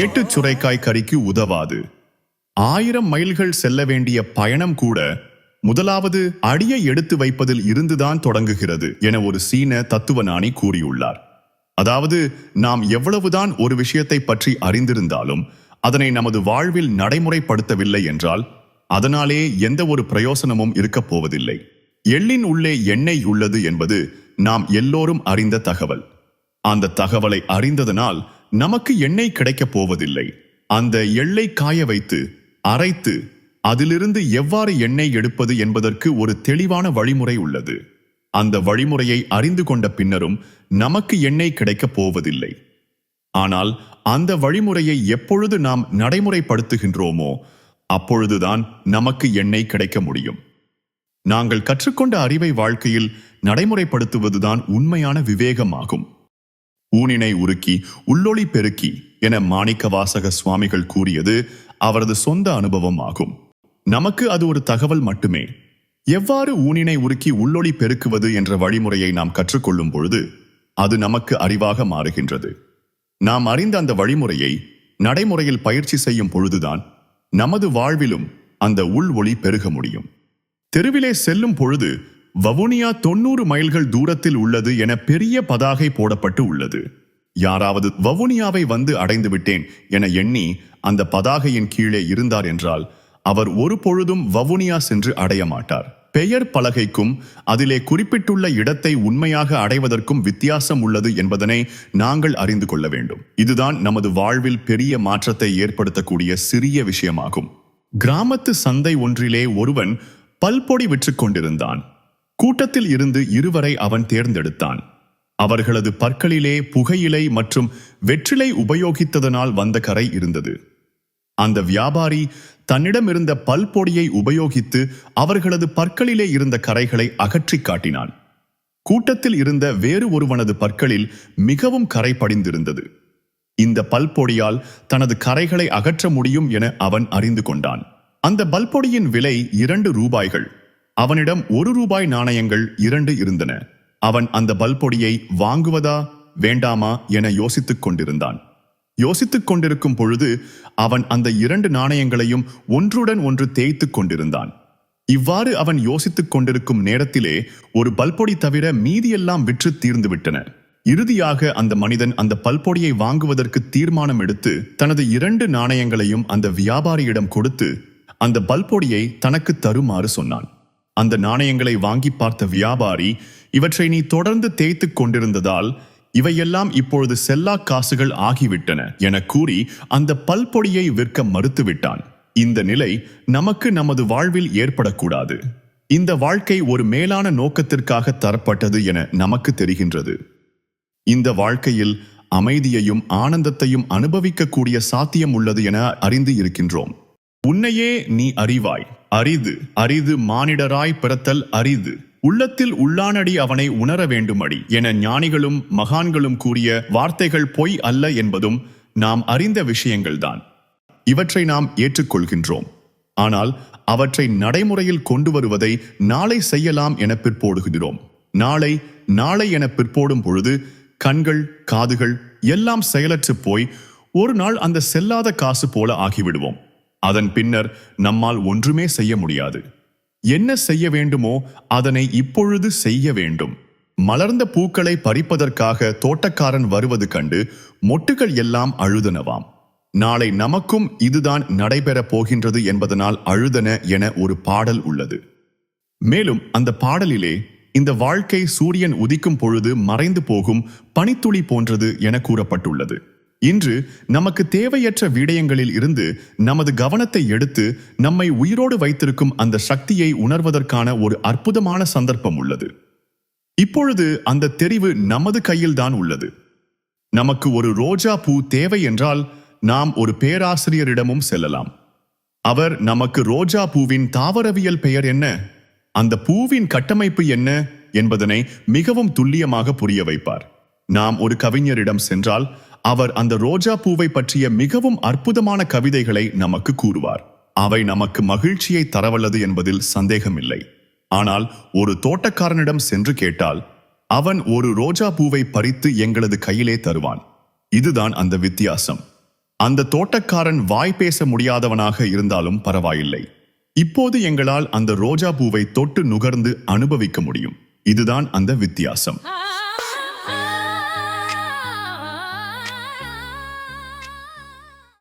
ஏட்டு சுரைக்காய் கறிக்கு உதவாது. ஆயிரம் மைல்கள் செல்ல வேண்டிய பயணம் கூட முதலாவது அடியை எடுத்து வைப்பதில் இருந்துதான் தொடங்குகிறது என ஒரு சீன தத்துவஞானி கூறியுள்ளார். அதாவது நாம் எவ்வளவுதான் ஒரு விஷயத்தை பற்றி அறிந்திருந்தாலும் அதனை நமது வாழ்வில் நடைமுறைப்படுத்தவில்லை என்றால் அதனாலே எந்த ஒரு பிரயோசனமும் இருக்கப் போவதில்லை. எள்ளின் உள்ளே எண்ணெய் உள்ளது என்பது நாம் எல்லோரும் அறிந்த தகவல். அந்த தகவலை அறிந்ததனால் நமக்கு எண்ணெய் கிடைக்கப் போவதில்லை. அந்த எள்ளை காய வைத்து அரைத்து அதிலிருந்து எவ்வாறு எண்ணெய் எடுப்பது என்பதற்கு ஒரு தெளிவான வழிமுறை உள்ளது. அந்த வழிமுறையை அறிந்து கொண்ட பின்னரும் நமக்கு எண்ணெய் கிடைக்கப் போவதில்லை. ஆனால் அந்த வழிமுறையை எப்பொழுது நாம் நடைமுறைப்படுத்துகின்றோமோ அப்பொழுதுதான் நமக்கு எண்ணெய் கிடைக்க முடியும். நாங்கள் கற்றுக்கொண்ட அறிவை வாழ்க்கையில் நடைமுறைப்படுத்துவதுதான் உண்மையான விவேகமாகும். ஊனினை உருக்கி உள்ளொளி பெருக்கி என மாணிக்க வாசக சுவாமிகள் கூறியது அவரது சொந்த அனுபவம் ஆகும் நமக்கு அது ஒரு தகவல் மட்டுமே. எவ்வாறு ஊனினை உருக்கி உள்ளொளி பெருக்குவது என்ற வழிமுறையை நாம் கற்றுக்கொள்ளும் பொழுது அது நமக்கு அறிவாக மாறுகின்றது. நாம் அறிந்த அந்த வழிமுறையை நடைமுறையில் பயிற்சி செய்யும் பொழுதுதான் நமது வாழ்விலும் அந்த உள் ஒளி பெருக முடியும். தெருவிலே செல்லும் பொழுது வவுனியா தொண்ணூறு மைல்கள் தூரத்தில் உள்ளது என பெரிய பதாகை போடப்பட்டு உள்ளது. யாராவது வவுனியாவை வந்து அடைந்து விட்டேன் என எண்ணி அந்த பதாகையின் கீழே இருந்தார் என்றால் அவர் ஒரு பொழுதும் வவுனியா சென்று அடைய மாட்டார். பெயர் பலகைக்கும் அதிலே குறிப்பிட்டுள்ள இடத்தை உண்மையாக அடைவதற்கும் வித்தியாசம் உள்ளது என்பதனை நாங்கள் அறிந்து கொள்ள வேண்டும். இதுதான் நமது வாழ்வில் பெரிய மாற்றத்தை ஏற்படுத்தக்கூடிய சிறிய விஷயமாகும். கிராமத்து சந்தை ஒன்றிலே ஒருவன் பல்பொடி விற்றுக் கொண்டிருந்தான் கூட்டத்தில் இருந்து இருவரை அவன் தேர்ந்தெடுத்தான். அவர்களது பற்களிலே புகையிலை மற்றும் வெற்றிலை உபயோகித்ததனால் வந்த கரை இருந்தது. அந்த வியாபாரி தன்னிடம் இருந்த பல்பொடியை உபயோகித்து அவர்களது பற்களிலே இருந்த கரைகளை அகற்றி காட்டினான். கூட்டத்தில் இருந்த வேறு ஒருவனது பற்களில் மிகவும் கரை படிந்திருந்தது. இந்த பல்பொடியால் தனது கரைகளை அகற்ற முடியும் என அவன் அறிந்து கொண்டான். அந்த பல்பொடியின் விலை இரண்டு ரூபாய்கள். அவனிடம் ஒரு ரூபாய் நாணயங்கள் இரண்டு இருந்தன. அவன் அந்த பல்பொடியை வாங்குவதா வேண்டாமா என யோசித்துக் கொண்டிருந்தான். யோசித்துக் கொண்டிருக்கும் பொழுது அவன் அந்த இரண்டு நாணயங்களையும் ஒன்றுடன் ஒன்று தேய்த்துக் கொண்டிருந்தான். இவ்வாறு அவன் யோசித்துக் கொண்டிருக்கும் நேரத்திலே ஒரு பல்பொடி தவிர மீதியெல்லாம் விற்று தீர்ந்துவிட்டன இறுதியாக அந்த மனிதன் அந்த பல்பொடியை வாங்குவதற்கு தீர்மானம் எடுத்து தனது இரண்டு நாணயங்களையும் அந்த வியாபாரியிடம் கொடுத்து அந்த பல்பொடியை தனக்கு தருமாறு சொன்னான். அந்த நாணயங்களை வாங்கி பார்த்த வியாபாரி இவற்றை நீ தொடர்ந்து தேய்த்துக் கொண்டிருந்ததால் இவையெல்லாம் இப்பொழுது செல்லா காசுகள் ஆகிவிட்டன என கூறி அந்த பல்பொடியை விற்க மறுத்துவிட்டான். இந்த நிலை நமக்கு நமது வாழ்வில் ஏற்படக்கூடாது. இந்த வாழ்க்கை ஒரு மேலான நோக்கத்திற்காக தரப்பட்டது என நமக்கு தெரிகின்றது. இந்த வாழ்க்கையில் அமைதியையும் ஆனந்தத்தையும் அனுபவிக்கக்கூடிய சாத்தியம் உள்ளது என அறிந்து இருக்கின்றோம். உன்னையே நீ அறிவாய். அரிது அரிது மானிடராய் பிறத்தல் அரிது. உள்ளத்தில் உள்ளானடி அவனை உணர வேண்டுமடி. என ஞானிகளும் மகான்களும் கூறிய வார்த்தைகள் பொய் அல்ல என்பதும் நாம் அறிந்த விஷயங்கள்தான். இவற்றை நாம் ஏற்றுக்கொள்கின்றோம். ஆனால் அவற்றை நடைமுறையில் கொண்டு வருவதை நாளை செய்யலாம் என பிற்போடுகிறோம். நாளை நாளை என பிற்போடும் பொழுது கண்கள் காதுகள் எல்லாம் செயலற்று போய் ஒரு நாள் அந்த செல்லாத காசு போல ஆகிவிடுவோம். அதன் பின்னர் நம்மால் ஒன்றுமே செய்ய முடியாது. என்ன செய்ய வேண்டுமோ அதனை இப்பொழுது செய்ய வேண்டும். மலர்ந்த பூக்களை பறிப்பதற்காக தோட்டக்காரன் வருவது கண்டு மொட்டுகள் எல்லாம் அழுதனவாம். நாளை நமக்கும் இதுதான் நடைபெறப் போகின்றது என்பதனால் அழுதன என ஒரு பாடல் உள்ளது. மேலும் அந்த பாடலிலே இந்த வாழ்க்கை சூரியன் உதிக்கும் பொழுது மறைந்து போகும் பனித்துளி போன்றது என கூறப்பட்டுள்ளது. இன்று நமக்கு தேவையற்ற விடயங்களில் இருந்து நமது கவனத்தை எடுத்து நம்மை உயிரோடு வைத்திருக்கும் அந்த சக்தியை உணர்வதற்கான ஒரு அற்புதமான சந்தர்ப்பம் உள்ளது. இப்பொழுது அந்த தெரிவு நமது கையில்தான் உள்ளது. நமக்கு ஒரு ரோஜா பூ தேவை என்றால் நாம் ஒரு பேராசிரியரிடமும் செல்லலாம். அவர் நமக்கு ரோஜா பூவின் தாவரவியல் பெயர் என்ன? அந்த பூவின் கட்டமைப்பு என்ன? என்பதனை மிகவும் துல்லியமாக புரிய வைப்பார். நாம் ஒரு கவிஞரிடம் சென்றால் அவர் அந்த ரோஜா பூவை பற்றிய மிகவும் அற்புதமான கவிதைகளை நமக்கு கூறுவார். அவை நமக்கு மகிழ்ச்சியை தரவல்லது என்பதில் சந்தேகமில்லை. ஆனால் ஒரு தோட்டக்காரனிடம் சென்று கேட்டால் அவன் ஒரு ரோஜா பூவை பறித்து எங்களது கையிலே தருவான். இதுதான் அந்த வித்தியாசம். அந்த தோட்டக்காரன் வாய் பேச முடியாதவனாக இருந்தாலும் பரவாயில்லை. இப்போது எங்களால் அந்த ரோஜா பூவை தொட்டு நுகர்ந்து அனுபவிக்க முடியும். இதுதான் அந்த வித்தியாசம்.